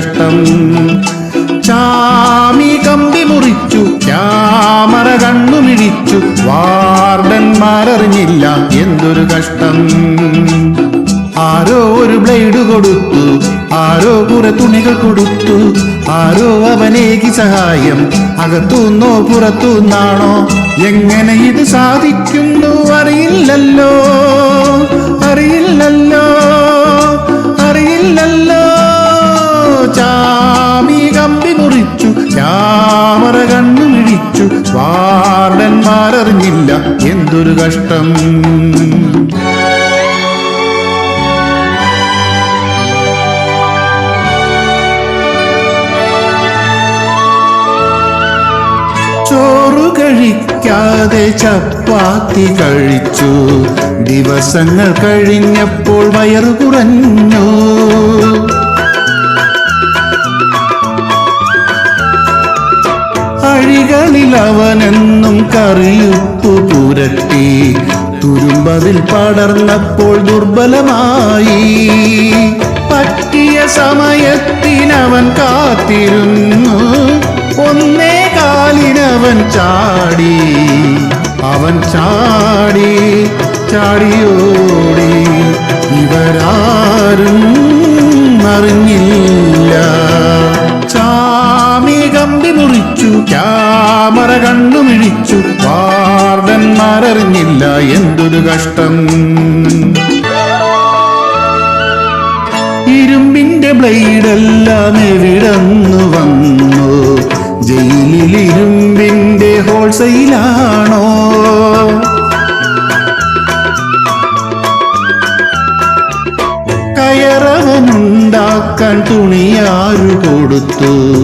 കഷ്ടം ചാമി കമ്പി മുറിച്ചു ക്യാമറ കണ്ണുമിഴിച്ചു. വാർഡന്മാരറിഞ്ഞില്ല എന്തൊരു കഷ്ടം. ആരോ ഒരു ബ്ലേഡ് കൊടുത്തു ആരോ കുറെ തുണികൾ കൊടുത്തു. ആരോ അവനേക്ക് സഹായം അകത്തുനിന്നോ പുറത്തുനിന്നാണോ എങ്ങനെ ഇത് സാധിക്കുന്നു ക്യാമറ കണ്ണു മിഴിച്ചു വാർഡന്മാരറിഞ്ഞില്ല എന്തൊരു കഷ്ടം. ചോറു കഴിക്കാതെ ചപ്പാത്തി കഴിച്ചു. ദിവസങ്ങൾ കഴിഞ്ഞപ്പോൾ വയറു കുറഞ്ഞു. അവനെന്നും കറിയുപ്പു പുരട്ടി. തുരുമ്പതിൽ പടർന്നപ്പോൾ ദുർബലമായി. പറ്റിയ സമയത്തിനവൻ കാത്തിരുന്നു. ഒന്നേ കാലിനവൻ ചാടി. അവൻ ചാടി ചാടിയോടി. ഇവരാരും അറിഞ്ഞില്ല. ക്യാമറ കണ്ണുമിഴിച്ചു വാർഡന്മാരറിഞ്ഞില്ല എന്തൊരു കഷ്ടം. ഇരുമ്പിന്റെ ബ്ലേഡെല്ലാം എവിടന്നു വന്നു? ജയിലിൽ ഇരുമ്പിന്റെ ഹോൾസെയിലാണോ? കയറവനുണ്ടാക്കാൻ തുണിയാരു കൊടുത്തു?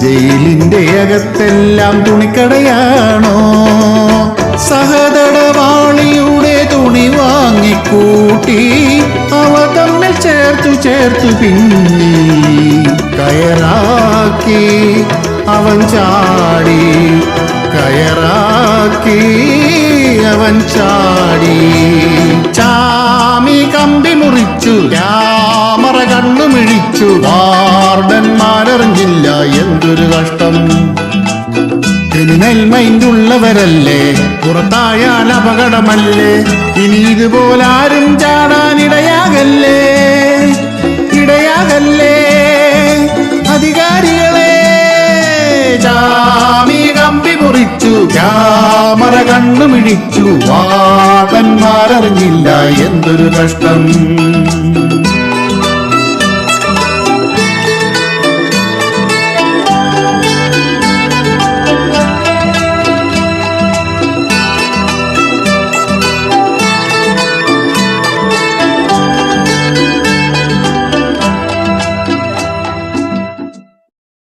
ജയിലിന്റെ അകത്തെല്ലാം തുണിക്കടയാണോ? സഹതടവാളിയുടെ തുണി വാങ്ങിക്കൂട്ടി അവ തമ്മിൽ ചേർത്തു ചേർത്തു പിന്നി കയറാക്കി അവൻ ചാടി കയറാക്കി അവൻ ചാടി. ചാമി എന്തൊരു കഷ്ടം? ക്രിമിനൽ മൈൻഡുള്ളവരല്ലേ പുറത്തായാൽ അപകടമല്ലേ? ഇനി ഇതുപോലാരും ചാടാനിടയാകല്ലേ ഇടയാകല്ലേ? അധികാരികളെ ചാമി കമ്പി മുറിച്ചു ക്യാമറ കണ്ണുമിഴിച്ചു വാതന്മാരറിഞ്ഞില്ല എന്തൊരു കഷ്ടം?